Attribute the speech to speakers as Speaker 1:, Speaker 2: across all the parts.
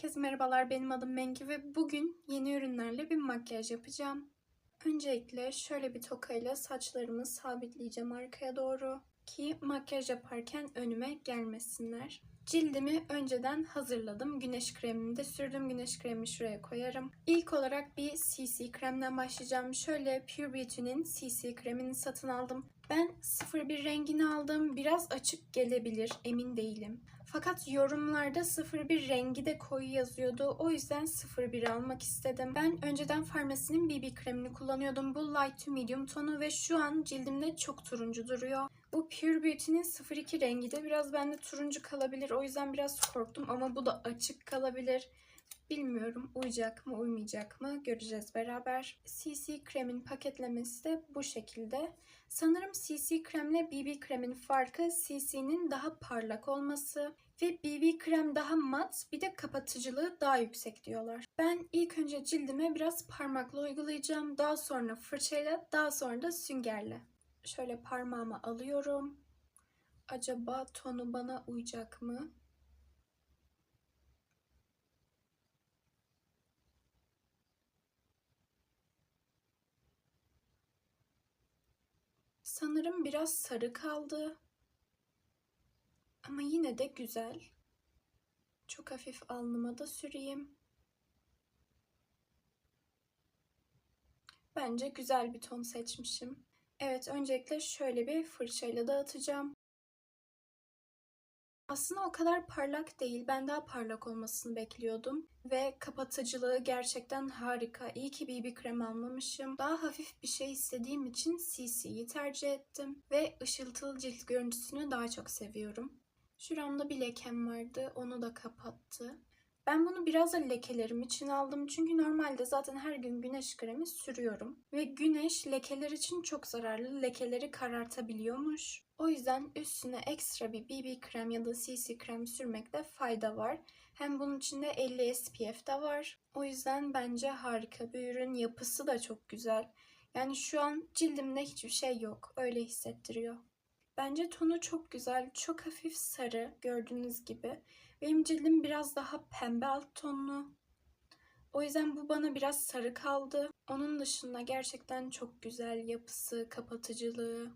Speaker 1: Herkese merhabalar benim adım Mengi ve bugün yeni ürünlerle bir makyaj yapacağım. Öncelikle şöyle bir tokayla saçlarımı sabitleyeceğim arkaya doğru ki makyaj yaparken önüme gelmesinler. Cildimi önceden hazırladım. Güneş kremini de sürdüm. Güneş kremini şuraya koyarım. İlk olarak bir CC kremden başlayacağım. Şöyle Pure Beauty'nin CC kremini satın aldım. Ben 01 rengini aldım. Biraz açık gelebilir, emin değilim. Fakat yorumlarda 01 rengi de koyu yazıyordu. O yüzden 01 almak istedim. Ben önceden Farmasi'nin BB kremini kullanıyordum. Bu light to medium tonu ve şu an cildimde çok turuncu duruyor. Bu Pure Beauty'nin 02 rengi de biraz bende turuncu kalabilir. O yüzden biraz korktum ama bu da açık kalabilir. Bilmiyorum uyacak mı uymayacak mı göreceğiz beraber. CC kremin paketlemesi de bu şekilde. Sanırım CC kremle BB kremin farkı CC'nin daha parlak olması ve BB krem daha mat bir de kapatıcılığı daha yüksek diyorlar. Ben ilk önce cildime biraz parmakla uygulayacağım. Daha sonra fırçayla daha sonra da süngerle. Şöyle parmağıma alıyorum. Acaba tonu bana uyacak mı? Sanırım biraz sarı kaldı. Ama yine de güzel. Çok hafif alnıma da süreyim. Bence güzel bir ton seçmişim. Evet, öncelikle şöyle bir fırçayla dağıtacağım. Aslında o kadar parlak değil. Ben daha parlak olmasını bekliyordum. Ve kapatıcılığı gerçekten harika. İyi ki BB krem almamışım. Daha hafif bir şey istediğim için CC'yi tercih ettim. Ve ışıltılı cilt görüntüsünü daha çok seviyorum. Şuramda bir lekem vardı. Onu da kapattı. Ben bunu biraz da lekelerim için aldım. Çünkü normalde zaten her gün güneş kremi sürüyorum. Ve güneş lekeler için çok zararlı. Lekeleri karartabiliyormuş. O yüzden üstüne ekstra bir BB krem ya da CC krem sürmekte fayda var. Hem bunun içinde 50 SPF de var. O yüzden bence harika bir ürün. Yapısı da çok güzel. Yani şu an cildimde hiçbir şey yok. Öyle hissettiriyor. Bence tonu çok güzel. Çok hafif sarı gördüğünüz gibi. Benim cildim biraz daha pembe alt tonlu. O yüzden bu bana biraz sarı kaldı. Onun dışında gerçekten çok güzel yapısı, kapatıcılığı.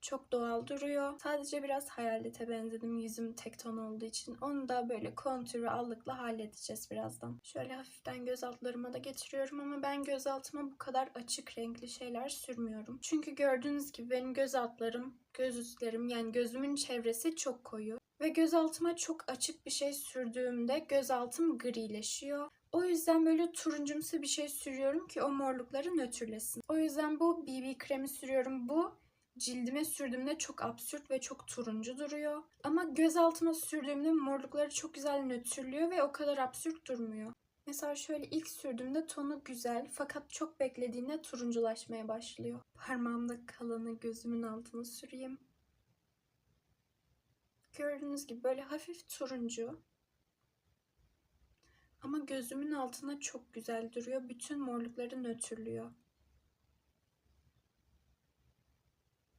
Speaker 1: Çok doğal duruyor. Sadece biraz hayalete benzedim yüzüm tek ton olduğu için. Onu da böyle kontür ve allıkla halledeceğiz birazdan. Şöyle hafiften göz altlarıma da getiriyorum ama ben göz altıma bu kadar açık renkli şeyler sürmüyorum. Çünkü gördüğünüz gibi benim göz altlarım, göz üstlerim yani gözümün çevresi çok koyu. Ve göz altıma çok açık bir şey sürdüğümde göz altım grileşiyor. O yüzden böyle turuncumsu bir şey sürüyorum ki o morlukları nötrlesin. O yüzden bu BB kremi sürüyorum. Bu cildime sürdüğümde çok absürt ve çok turuncu duruyor. Ama göz altıma sürdüğümde morlukları çok güzel nötrlüyor ve o kadar absürt durmuyor. Mesela şöyle ilk sürdüğümde tonu güzel fakat çok beklediğinde turunculaşmaya başlıyor. Parmağımda kalanı gözümün altına süreyim. Gördüğünüz gibi böyle hafif turuncu. Ama gözümün altına çok güzel duruyor. Bütün morlukları nötrlüyor.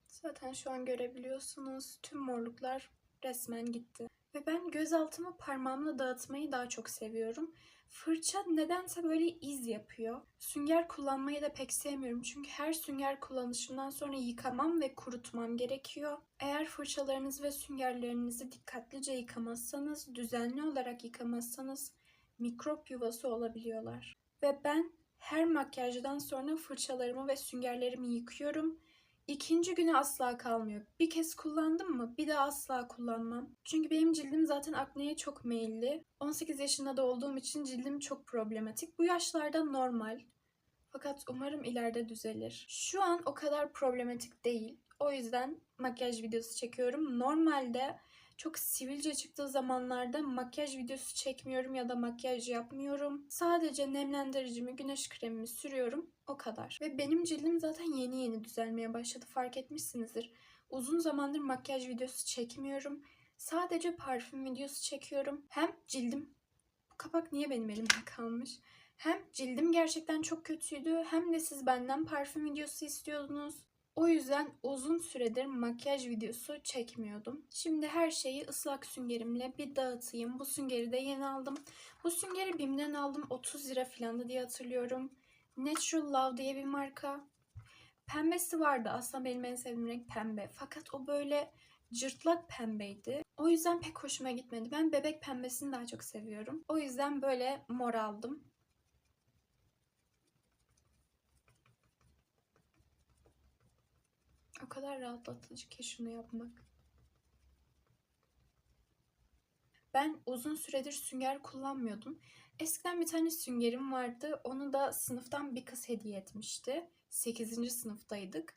Speaker 1: Zaten şu an görebiliyorsunuz. Tüm morluklar resmen gitti. Ve ben göz altımı parmağımla dağıtmayı daha çok seviyorum. Fırça nedense böyle iz yapıyor. Sünger kullanmayı da pek sevmiyorum. Çünkü her sünger kullanışımdan sonra yıkamam ve kurutmam gerekiyor. Eğer fırçalarınız ve süngerlerinizi dikkatlice yıkamazsanız, düzenli olarak yıkamazsanız mikrop yuvası olabiliyorlar. Ve ben her makyajdan sonra fırçalarımı ve süngerlerimi yıkıyorum İkinci güne asla kalmıyor. Bir kez kullandım mı bir daha asla kullanmam. Çünkü benim cildim zaten akneye çok meyilli. 18 yaşında da olduğum için cildim çok problematik. Bu yaşlarda normal. Fakat umarım ileride düzelir. Şu an o kadar problematik değil. O yüzden makyaj videosu çekiyorum. Normalde çok sivilce çıktığı zamanlarda makyaj videosu çekmiyorum ya da makyaj yapmıyorum. Sadece nemlendiricimi, güneş kremimi sürüyorum. O kadar. Ve benim cildim zaten yeni yeni düzelmeye başladı. Fark etmişsinizdir. Uzun zamandır makyaj videosu çekmiyorum. Sadece parfüm videosu çekiyorum. Hem cildim... Bu kapak niye benim elimde kalmış? Hem cildim gerçekten çok kötüydü hem de siz benden parfüm videosu istiyordunuz. O yüzden uzun süredir makyaj videosu çekmiyordum. Şimdi her şeyi ıslak süngerimle bir dağıtayım. Bu süngeri de yeni aldım. Bu süngeri BİM'den aldım. 30 lira falan diye hatırlıyorum. Natural Love diye bir marka. Pembesi vardı. Aslında benim en sevdiğim renk pembe. Fakat o böyle cırtlak pembeydi. O yüzden pek hoşuma gitmedi. Ben bebek pembesini daha çok seviyorum. O yüzden böyle mor aldım. O kadar rahatlatıcı ki şunu yapmak. Ben uzun süredir sünger kullanmıyordum. Eskiden bir tane süngerim vardı. Onu da sınıftan bir kız hediye etmişti. 8. sınıftaydık.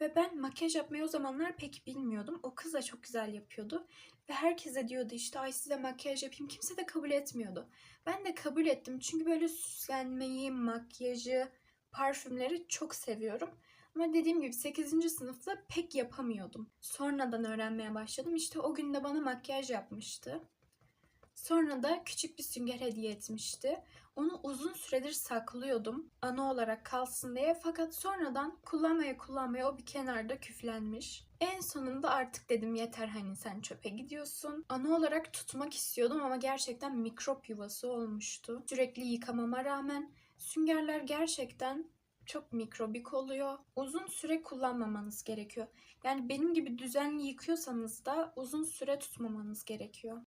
Speaker 1: Ve ben makyaj yapmayı o zamanlar pek bilmiyordum. O kız da çok güzel yapıyordu. Ve herkese diyordu işte ay size makyaj yapayım. Kimse de kabul etmiyordu. Ben de kabul ettim. Çünkü böyle süslenmeyi, makyajı, parfümleri çok seviyorum. Ama dediğim gibi 8. sınıfta pek yapamıyordum. Sonradan öğrenmeye başladım. İşte o gün de bana makyaj yapmıştı. Sonra da küçük bir sünger hediye etmişti. Onu uzun süredir saklıyordum. Anı olarak kalsın diye. Fakat sonradan kullanmaya kullanmaya o bir kenarda küflenmiş. En sonunda artık dedim yeter hani sen çöpe gidiyorsun. Anı olarak tutmak istiyordum ama gerçekten mikrop yuvası olmuştu. Sürekli yıkamama rağmen süngerler gerçekten çok mikrobik oluyor. Uzun süre kullanmamanız gerekiyor. Yani benim gibi düzenli yıkıyorsanız da uzun süre tutmamanız gerekiyor.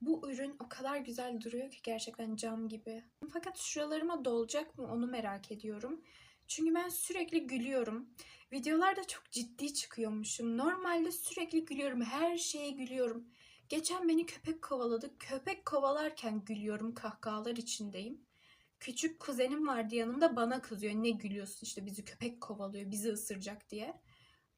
Speaker 1: Bu ürün o kadar güzel duruyor ki gerçekten cam gibi. Fakat şuralarıma dolacak mı onu merak ediyorum. Çünkü ben sürekli gülüyorum. Videolarda çok ciddi çıkıyormuşum. Normalde sürekli gülüyorum. Her şeye gülüyorum. Geçen beni köpek kovaladı. Köpek kovalarken gülüyorum. Kahkahalar içindeyim. Küçük kuzenim vardı yanımda bana kızıyor. Ne gülüyorsun işte bizi köpek kovalıyor, bizi ısıracak diye.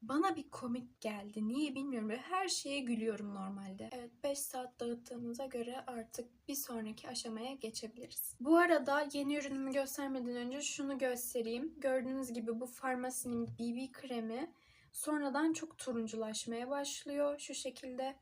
Speaker 1: Bana bir komik geldi. Niye bilmiyorum. Böyle her şeye gülüyorum normalde. Evet 5 saat dağıttığımıza göre artık bir sonraki aşamaya geçebiliriz. Bu arada yeni ürünümü göstermeden önce şunu göstereyim. Gördüğünüz gibi bu Farmasi'nin BB kremi sonradan çok turunculaşmaya başlıyor. Şu şekilde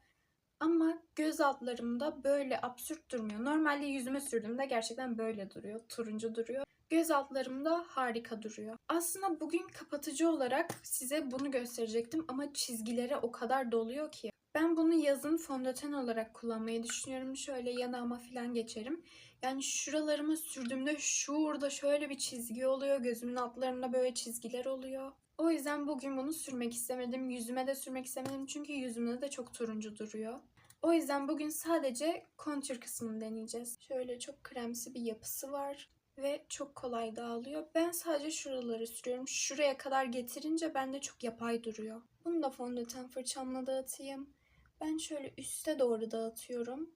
Speaker 1: ama göz altlarımda böyle absürt durmuyor. Normalde yüzüme sürdüğümde gerçekten böyle duruyor. Turuncu duruyor. Göz altlarımda harika duruyor. Aslında bugün kapatıcı olarak size bunu gösterecektim ama çizgilere o kadar doluyor ki. Ben bunu yazın fondöten olarak kullanmayı düşünüyorum. Şöyle yanağıma falan geçerim. Yani şuralarıma sürdüğümde şurada şöyle bir çizgi oluyor. Gözümün altlarında böyle çizgiler oluyor. O yüzden bugün bunu sürmek istemedim. Yüzüme de sürmek istemedim çünkü yüzümde de çok turuncu duruyor. O yüzden bugün sadece kontür kısmını deneyeceğiz. Şöyle çok kremsi bir yapısı var ve çok kolay dağılıyor. Ben sadece şuraları sürüyorum. Şuraya kadar getirince bende çok yapay duruyor. Bunu da fondöten fırçamla dağıtayım. Ben şöyle üste doğru dağıtıyorum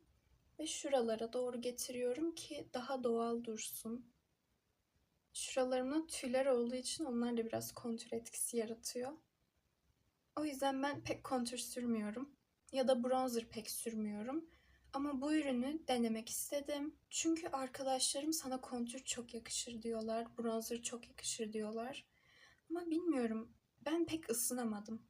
Speaker 1: ve şuralara doğru getiriyorum ki daha doğal dursun. Şuralarımda tüyler olduğu için onlar da biraz kontür etkisi yaratıyor. O yüzden ben pek kontür sürmüyorum. Ya da bronzer pek sürmüyorum. Ama bu ürünü denemek istedim. Çünkü arkadaşlarım sana kontür çok yakışır diyorlar. Bronzer çok yakışır diyorlar. Ama bilmiyorum. Ben pek ısınamadım.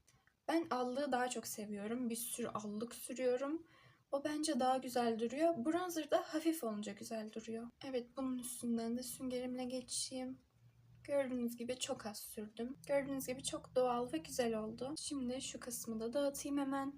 Speaker 1: Ben allığı daha çok seviyorum. Bir sürü allık sürüyorum. O bence daha güzel duruyor. Bronzer da hafif olunca güzel duruyor. Evet bunun üstünden de süngerimle geçeyim. Gördüğünüz gibi çok az sürdüm. Gördüğünüz gibi çok doğal ve güzel oldu. Şimdi şu kısmı da dağıtayım hemen.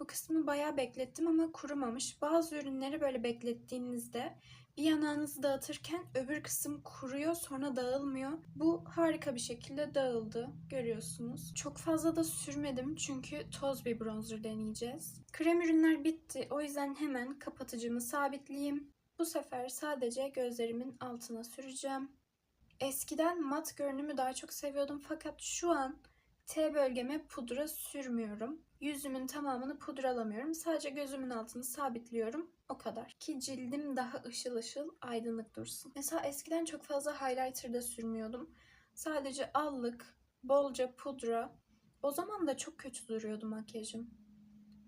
Speaker 1: Bu kısmını bayağı beklettim ama kurumamış. Bazı ürünleri böyle beklettiğinizde bir yanağınızı dağıtırken öbür kısım kuruyor sonra dağılmıyor. Bu harika bir şekilde dağıldı. Görüyorsunuz. Çok fazla da sürmedim çünkü toz bir bronzer deneyeceğiz. Krem ürünler bitti. O yüzden hemen kapatıcımı sabitleyeyim. Bu sefer sadece gözlerimin altına süreceğim. Eskiden mat görünümü daha çok seviyordum fakat şu an T bölgeme pudra sürmüyorum. Yüzümün tamamını pudralamıyorum. Sadece gözümün altını sabitliyorum. O kadar. Ki cildim daha ışıl ışıl aydınlık dursun. Mesela eskiden çok fazla highlighter da sürmüyordum. Sadece allık, bolca pudra. O zaman da çok kötü duruyordu makyajım.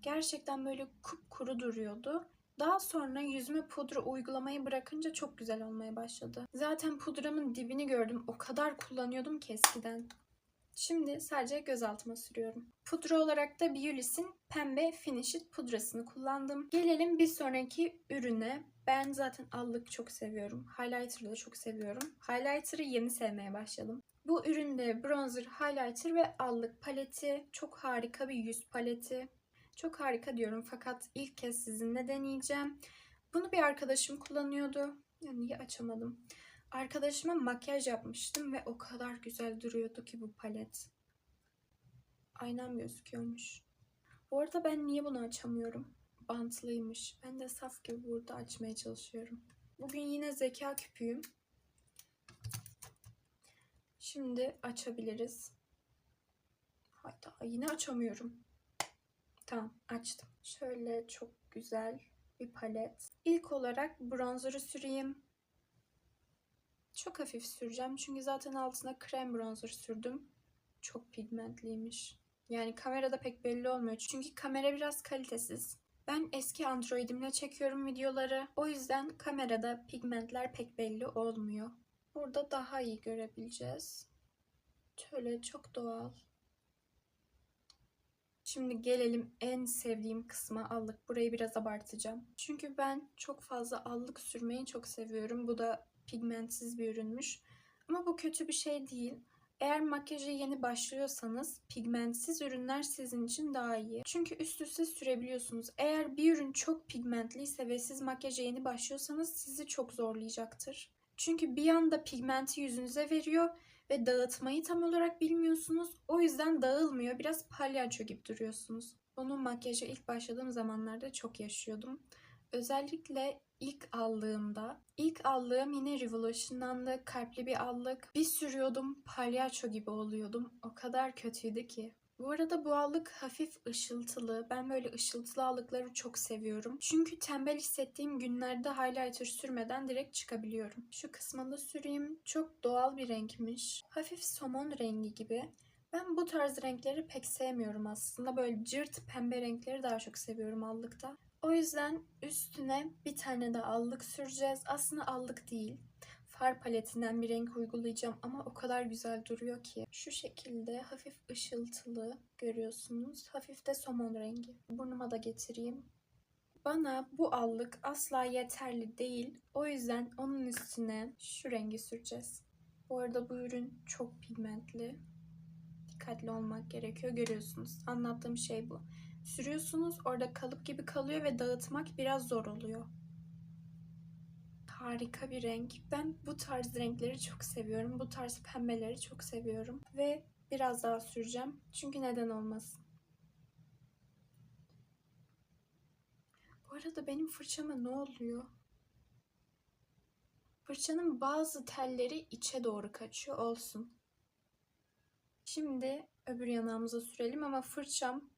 Speaker 1: Gerçekten böyle kupkuru duruyordu. Daha sonra yüzüme pudra uygulamayı bırakınca çok güzel olmaya başladı. Zaten pudramın dibini gördüm. O kadar kullanıyordum ki eskiden. Şimdi sadece göz altıma sürüyorum. Pudra olarak da Biolis'in pembe Finish It pudrasını kullandım. Gelelim bir sonraki ürüne. Ben zaten allık çok seviyorum. Highlighter'ı da çok seviyorum. Highlighter'ı yeni sevmeye başladım. Bu üründe bronzer, highlighter ve allık paleti. Çok harika bir yüz paleti. Çok harika diyorum fakat ilk kez sizinle deneyeceğim. Bunu bir arkadaşım kullanıyordu. Ya niye açamadım? Arkadaşıma makyaj yapmıştım ve o kadar güzel duruyordu ki bu palet. Aynam gözüküyormuş. Bu arada ben niye bunu açamıyorum? Bantlıymış. Ben de saf gibi burada açmaya çalışıyorum. Bugün yine zeka küpüyüm. Şimdi açabiliriz. Hatta yine açamıyorum. Tamam açtım. Şöyle çok güzel bir palet. İlk olarak bronzer'ı süreyim. Çok hafif süreceğim çünkü zaten altına krem bronzer sürdüm. Çok pigmentliymiş. Yani kamerada pek belli olmuyor çünkü kamera biraz kalitesiz. Ben eski Android'imle çekiyorum videoları. O yüzden kamerada pigmentler pek belli olmuyor. Burada daha iyi görebileceğiz. Şöyle çok doğal. Şimdi gelelim en sevdiğim kısma allık. Burayı biraz abartacağım. Çünkü ben çok fazla allık sürmeyi çok seviyorum. Bu da pigmentsiz bir ürünmüş. Ama bu kötü bir şey değil. Eğer makyaja yeni başlıyorsanız pigmentsiz ürünler sizin için daha iyi. Çünkü üst üste sürebiliyorsunuz. Eğer bir ürün çok pigmentliyse ve siz makyaja yeni başlıyorsanız sizi çok zorlayacaktır. Çünkü bir anda pigmenti yüzünüze veriyor ve dağıtmayı tam olarak bilmiyorsunuz. O yüzden dağılmıyor. Biraz palyaço gibi duruyorsunuz. Onu makyaja ilk başladığım zamanlarda çok yaşıyordum. Özellikle ilk aldığımda, ilk aldığım yine Revolution'dandı. Kalpli bir allık. Bir sürüyordum, palyaço gibi oluyordum. O kadar kötüydü ki. Bu arada bu allık hafif ışıltılı. Ben böyle ışıltılı allıkları çok seviyorum. Çünkü tembel hissettiğim günlerde highlighter sürmeden direkt çıkabiliyorum. Şu kısmını süreyim. Çok doğal bir renkmiş. Hafif somon rengi gibi. Ben bu tarz renkleri pek sevmiyorum aslında. Böyle cırt pembe renkleri daha çok seviyorum allıkta. O yüzden üstüne bir tane de allık süreceğiz. Aslında allık değil. Far paletinden bir renk uygulayacağım ama o kadar güzel duruyor ki. Şu şekilde hafif ışıltılı görüyorsunuz. Hafif de somon rengi. Burnuma da getireyim. Bana bu allık asla yeterli değil. O yüzden onun üstüne şu rengi süreceğiz. Bu arada bu ürün çok pigmentli. Dikkatli olmak gerekiyor. Görüyorsunuz. Anlattığım şey bu. Sürüyorsunuz orada kalıp gibi kalıyor ve dağıtmak biraz zor oluyor. Harika bir renk. Ben bu tarz renkleri çok seviyorum. Bu tarz pembeleri çok seviyorum. Ve biraz daha süreceğim. Çünkü neden olmasın. Bu arada benim fırçama ne oluyor? Fırçanın bazı telleri içe doğru kaçıyor. Olsun. Şimdi öbür yanağımıza sürelim ama fırçam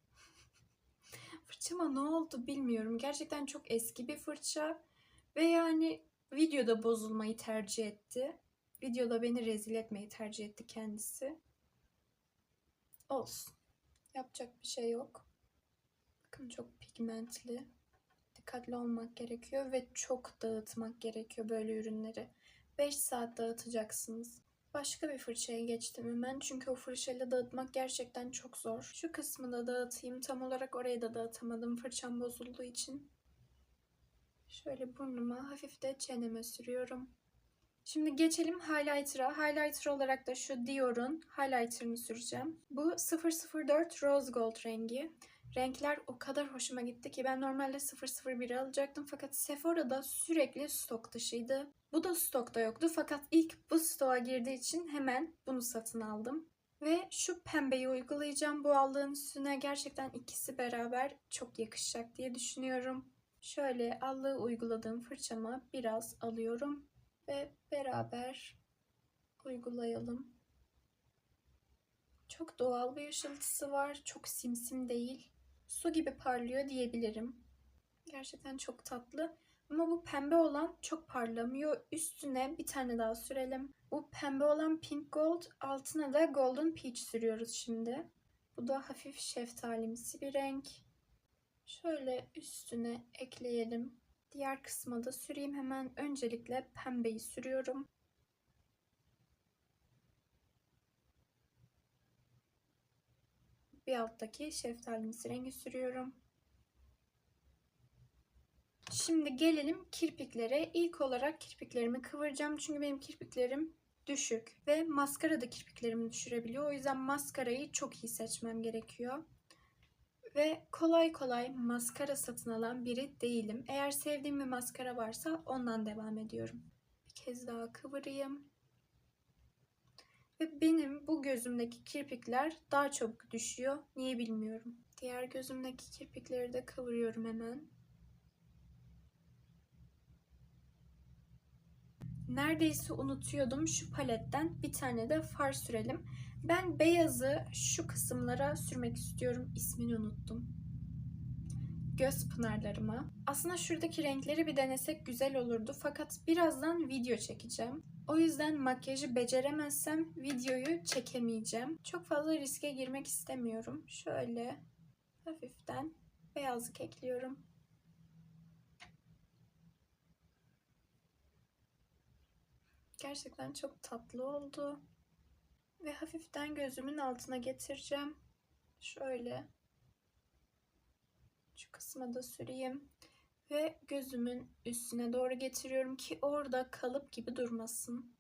Speaker 1: fırçama ne oldu bilmiyorum. Gerçekten çok eski bir fırça ve yani videoda bozulmayı tercih etti. Videoda beni rezil etmeyi tercih etti kendisi. Olsun. Yapacak bir şey yok. Bakın çok pigmentli. Dikkatli olmak gerekiyor ve çok dağıtmak gerekiyor böyle ürünleri. 5 saat dağıtacaksınız. Başka bir fırçaya geçtim hemen çünkü o fırçayla dağıtmak gerçekten çok zor. Şu kısmı da dağıtayım. Tam olarak orayı da dağıtamadım fırçam bozulduğu için. Şöyle burnuma hafif de çeneme sürüyorum. Şimdi geçelim highlighter'a. Highlighter olarak da şu Dior'un highlighter'ını süreceğim. Bu 004 Rose Gold rengi. Renkler o kadar hoşuma gitti ki ben normalde 001 alacaktım fakat Sephora'da sürekli stok dışıydı. Bu da stokta yoktu fakat ilk bu stoğa girdiği için hemen bunu satın aldım. Ve şu pembeyi uygulayacağım bu aldığın üstüne. Gerçekten ikisi beraber çok yakışacak diye düşünüyorum. Şöyle allığı uyguladığım fırçamı biraz alıyorum ve beraber uygulayalım. Çok doğal bir ışıltısı var. Çok simsim değil. Su gibi parlıyor diyebilirim. Gerçekten çok tatlı. Ama bu pembe olan çok parlamıyor. Üstüne bir tane daha sürelim. Bu pembe olan pink gold, altına da golden peach sürüyoruz şimdi. Bu da hafif şeftalimsi bir renk. Şöyle üstüne ekleyelim. Diğer kısma da süreyim hemen. Öncelikle pembeyi sürüyorum. Bir alttaki şeftalimsi rengi sürüyorum. Şimdi gelelim kirpiklere. İlk olarak kirpiklerimi kıvıracağım. Çünkü benim kirpiklerim düşük ve maskara da kirpiklerimi düşürebiliyor. O yüzden maskarayı çok iyi seçmem gerekiyor. Ve kolay kolay maskara satın alan biri değilim. Eğer sevdiğim bir maskara varsa ondan devam ediyorum. Bir kez daha kıvırayım. Ve benim bu gözümdeki kirpikler daha çabuk düşüyor. Niye bilmiyorum. Diğer gözümdeki kirpikleri de kıvırıyorum hemen. Neredeyse unutuyordum şu paletten bir tane de far sürelim. Ben beyazı şu kısımlara sürmek istiyorum. İsmini unuttum. Göz pınarlarıma. Aslında şuradaki renkleri bir denesek güzel olurdu. Fakat birazdan video çekeceğim. O yüzden makyajı beceremezsem videoyu çekemeyeceğim. Çok fazla riske girmek istemiyorum. Şöyle hafiften beyazlık ekliyorum. Gerçekten çok tatlı oldu. Ve hafiften gözümün altına getireceğim. Şöyle. Şu kısma da süreyim. Ve gözümün üstüne doğru getiriyorum ki orada kalıp gibi durmasın.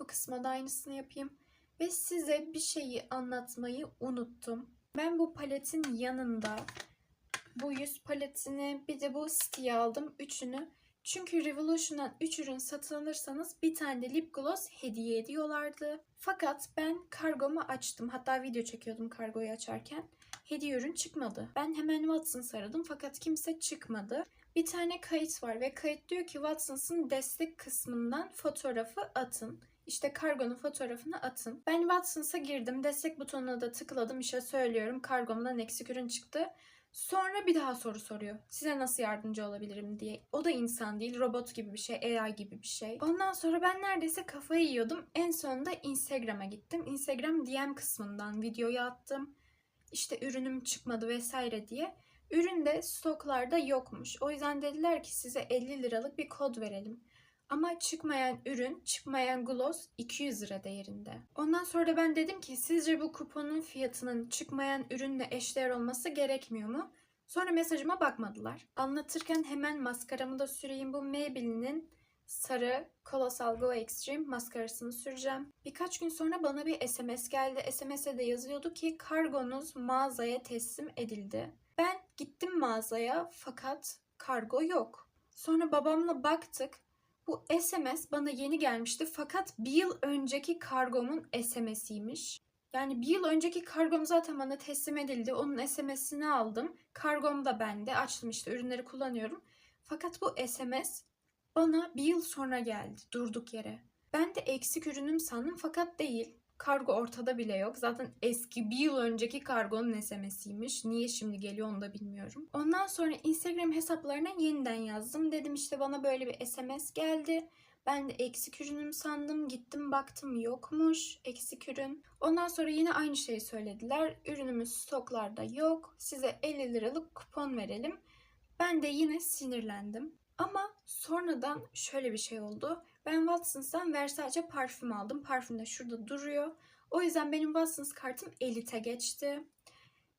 Speaker 1: Bu kısma da aynısını yapayım. Ve size bir şeyi anlatmayı unuttum. Ben bu paletin yanında bu yüz paletini bir de bu City'yi aldım. Üçünü çünkü Revolution'dan 3 ürün satın alırsanız bir tane de lip gloss hediye ediyorlardı. Fakat ben kargomu açtım. Hatta video çekiyordum kargoyu açarken. Hediye ürün çıkmadı. Ben hemen Watsons aradım fakat kimse çıkmadı. Bir tane kayıt var ve kayıt diyor ki Watsons'ın destek kısmından fotoğrafı atın. İşte kargonun fotoğrafını atın. Ben Watsons'a girdim. Destek butonuna da tıkladım. İşte söylüyorum. Kargomdan eksik ürün çıktı. Sonra bir daha soru soruyor. Size nasıl yardımcı olabilirim diye. O da insan değil, robot gibi bir şey, AI gibi bir şey. Ondan sonra ben neredeyse kafayı yiyordum. En sonunda Instagram'a gittim. Instagram DM kısmından videoyu attım. İşte ürünüm çıkmadı vesaire diye. Ürün de stoklarda yokmuş. O yüzden dediler ki size 50 liralık bir kod verelim. Ama çıkmayan ürün, çıkmayan gloss 200 lira değerinde. Ondan sonra da ben dedim ki sizce bu kuponun fiyatının çıkmayan ürünle eşdeğer olması gerekmiyor mu? Sonra mesajıma bakmadılar. Anlatırken hemen maskaramı da süreyim. Bu Maybelline'in sarı Colossal Go Extreme maskarasını süreceğim. Birkaç gün sonra bana bir SMS geldi. SMS'e de yazıyordu ki kargonuz mağazaya teslim edildi. Ben gittim mağazaya fakat kargo yok. Sonra babamla baktık. Bu SMS bana yeni gelmişti fakat bir yıl önceki kargomun SMS'iymiş. Yani bir yıl önceki kargom zaten bana teslim edildi. Onun SMS'ini aldım. Kargom da bende. Açtım işte ürünleri kullanıyorum. Fakat bu SMS bana bir yıl sonra geldi durduk yere. Ben de eksik ürünüm sandım fakat değil. Kargo ortada bile yok. Zaten eski bir yıl önceki kargonun SMS'iymiş. Niye şimdi geliyor onu da bilmiyorum. Ondan sonra Instagram hesaplarına yeniden yazdım. Dedim işte bana böyle bir SMS geldi. Ben de eksik ürünüm sandım. Gittim baktım yokmuş eksik ürün. Ondan sonra yine aynı şeyi söylediler. Ürünümüz stoklarda yok. Size 50 liralık kupon verelim. Ben de yine sinirlendim. Ama sonradan şöyle bir şey oldu. Ben Watsons'tan Versace parfüm aldım. Parfüm de şurada duruyor. O yüzden benim Watsons kartım Elite'e geçti.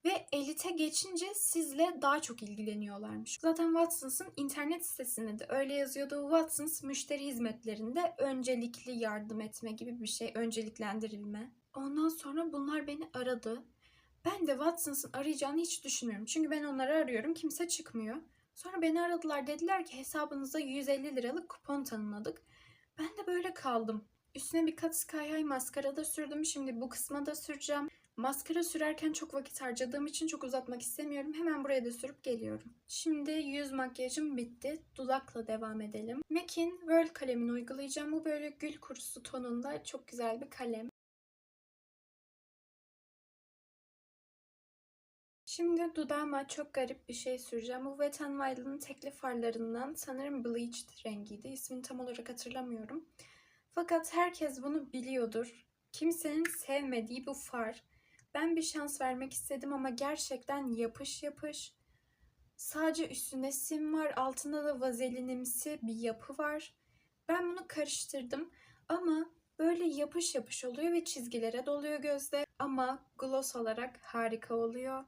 Speaker 1: Ve Elite geçince sizle daha çok ilgileniyorlarmış. Zaten Watsons'ın internet sitesinde de öyle yazıyordu. Watsons müşteri hizmetlerinde öncelikli yardım etme gibi bir şey. Önceliklendirilme. Ondan sonra bunlar beni aradı. Ben de Watsons'ın arayacağını hiç düşünmüyorum. Çünkü ben onları arıyorum. Kimse çıkmıyor. Sonra beni aradılar. Dediler ki hesabınıza 150 liralık kupon tanımladık. Ben de böyle kaldım. Üstüne bir kat Sky High maskara da sürdüm. Şimdi bu kısma da süreceğim. Maskara sürerken çok vakit harcadığım için çok uzatmak istemiyorum. Hemen buraya da sürüp geliyorum. Şimdi yüz makyajım bitti. Dudakla devam edelim. MAC'in Whirl kalemini uygulayacağım. Bu böyle gül kurusu tonunda çok güzel bir kalem. Şimdi dudağıma çok garip bir şey süreceğim. Bu Wet n Wild'ın tekli farlarından sanırım Bleached rengiydi. İsmini tam olarak hatırlamıyorum. Fakat herkes bunu biliyordur. Kimsenin sevmediği bu far. Ben bir şans vermek istedim ama gerçekten yapış yapış. Sadece üstünde sim var, altında da vazelinimsi bir yapı var. Ben bunu karıştırdım ama böyle yapış yapış oluyor ve çizgilere doluyor gözde. Ama gloss olarak harika oluyor.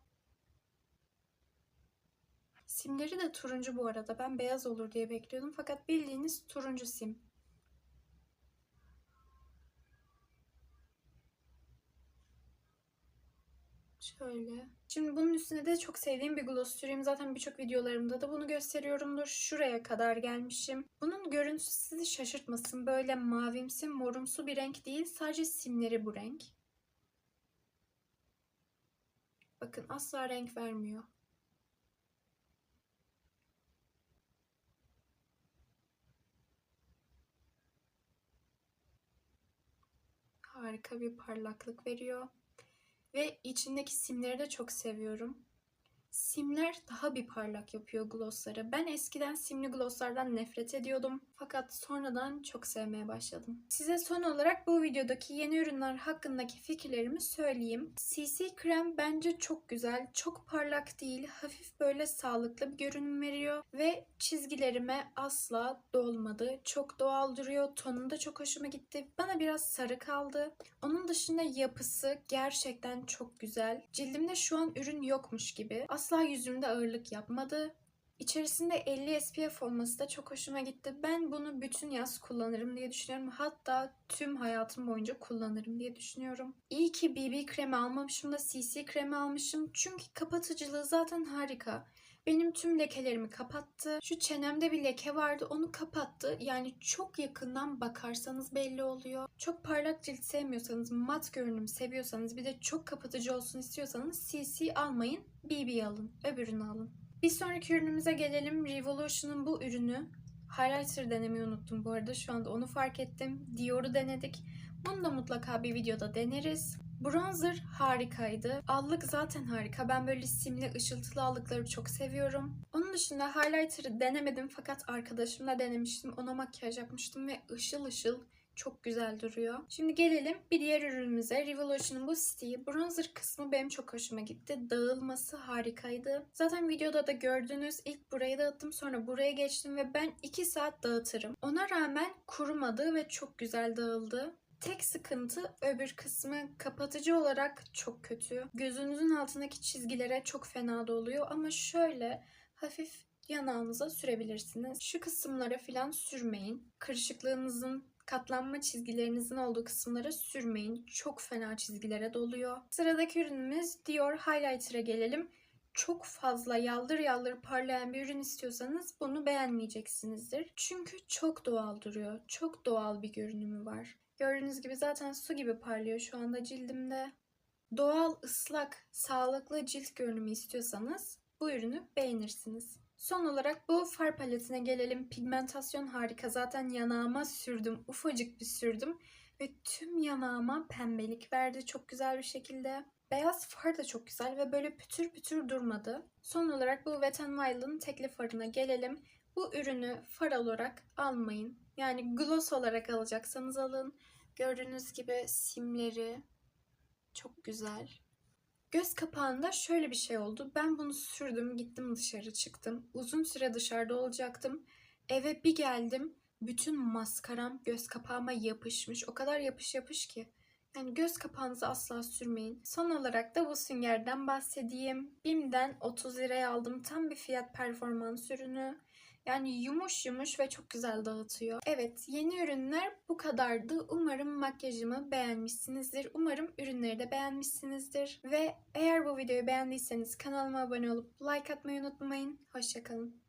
Speaker 1: Simleri de turuncu bu arada. Ben beyaz olur diye bekliyordum. Fakat bildiğiniz turuncu sim. Şöyle. Şimdi bunun üstüne de çok sevdiğim bir gloss süreyim. Zaten birçok videolarımda da bunu gösteriyorumdur. Şuraya kadar gelmişim. Bunun görüntüsü sizi şaşırtmasın. Böyle mavimsi, morumsu bir renk değil. Sadece simleri bu renk. Bakın asla renk vermiyor. Harika bir parlaklık veriyor. Ve içindeki simleri de çok seviyorum. Simler daha bir parlak yapıyor glossları. Ben eskiden simli glosslardan nefret ediyordum. Fakat sonradan çok sevmeye başladım. Size son olarak bu videodaki yeni ürünler hakkındaki fikirlerimi söyleyeyim. CC krem bence çok güzel. Çok parlak değil. Hafif böyle sağlıklı bir görünüm veriyor. Ve çizgilerime asla dolmadı. Çok doğal duruyor. Tonu da çok hoşuma gitti. Bana biraz sarı kaldı. Onun dışında yapısı gerçekten çok güzel. Cildimde şu an ürün yokmuş gibi. Asla yüzümde ağırlık yapmadı. İçerisinde 50 SPF olması da çok hoşuma gitti. Ben bunu bütün yaz kullanırım diye düşünüyorum. Hatta tüm hayatım boyunca kullanırım diye düşünüyorum. İyi ki BB kremi almamışım da CC kremi almışım. Çünkü kapatıcılığı zaten harika. Benim tüm lekelerimi kapattı. Şu çenemde bir leke vardı onu kapattı. Yani çok yakından bakarsanız belli oluyor. Çok parlak cilt sevmiyorsanız, mat görünüm seviyorsanız bir de çok kapatıcı olsun istiyorsanız CC almayın. BB alın. Öbürünü alın. Bir sonraki ürünümüze gelelim. Revolution'un bu ürünü. Highlighter denemeyi unuttum bu arada. Şu anda onu fark ettim. Dior'u denedik. Bunu da mutlaka bir videoda deneriz. Bronzer harikaydı. Allık zaten harika. Ben böyle simli, ışıltılı allıkları çok seviyorum. Onun dışında highlighter'ı denemedim fakat arkadaşımla denemiştim. Ona makyaj yapmıştım ve ışıl ışıl çok güzel duruyor. Şimdi gelelim bir diğer ürünümüze. Revolution'un bu Stick'i. Bronzer kısmı benim çok hoşuma gitti. Dağılması harikaydı. Zaten videoda da gördünüz. İlk buraya dağıttım sonra buraya geçtim ve ben 2 saat dağıtırım. Ona rağmen kurumadı ve çok güzel dağıldı. Tek sıkıntı öbür kısmı kapatıcı olarak çok kötü. Gözünüzün altındaki çizgilere çok fena doluyor ama şöyle hafif yanağınıza sürebilirsiniz. Şu kısımlara falan sürmeyin. Kırışıklığınızın katlanma çizgilerinizin olduğu kısımlara sürmeyin. Çok fena çizgilere doluyor. Sıradaki ürünümüz Dior Highlighter'a gelelim. Çok fazla yaldır yaldır parlayan bir ürün istiyorsanız bunu beğenmeyeceksinizdir. Çünkü çok doğal duruyor. Çok doğal bir görünümü var. Gördüğünüz gibi zaten su gibi parlıyor şu anda cildimde. Doğal, ıslak, sağlıklı cilt görünümü istiyorsanız bu ürünü beğenirsiniz. Son olarak bu far paletine gelelim. Pigmentasyon harika. Zaten yanağıma sürdüm. Ufacık bir sürdüm. Ve tüm yanağıma pembelik verdi çok güzel bir şekilde. Beyaz far da çok güzel ve böyle pütür pütür durmadı. Son olarak bu Wet n Wild'ın tekli farına gelelim. Bu ürünü far olarak almayın. Yani gloss olarak alacaksanız alın. Gördüğünüz gibi simleri çok güzel. Göz kapağında şöyle bir şey oldu. Ben bunu sürdüm, gittim dışarı çıktım. Uzun süre dışarıda olacaktım. Eve bir geldim. Bütün maskaram göz kapağıma yapışmış. O kadar yapış yapış ki. Yani göz kapağınızı asla sürmeyin. Son olarak da bu süngerden bahsedeyim. BİM'den 30 liraya aldım. Tam bir fiyat performans ürünü. Yani yumuş yumuş ve çok güzel dağıtıyor. Evet yeni ürünler bu kadardı. Umarım makyajımı beğenmişsinizdir. Umarım ürünleri de beğenmişsinizdir. Ve eğer bu videoyu beğendiyseniz kanalıma abone olup like atmayı unutmayın. Hoşçakalın.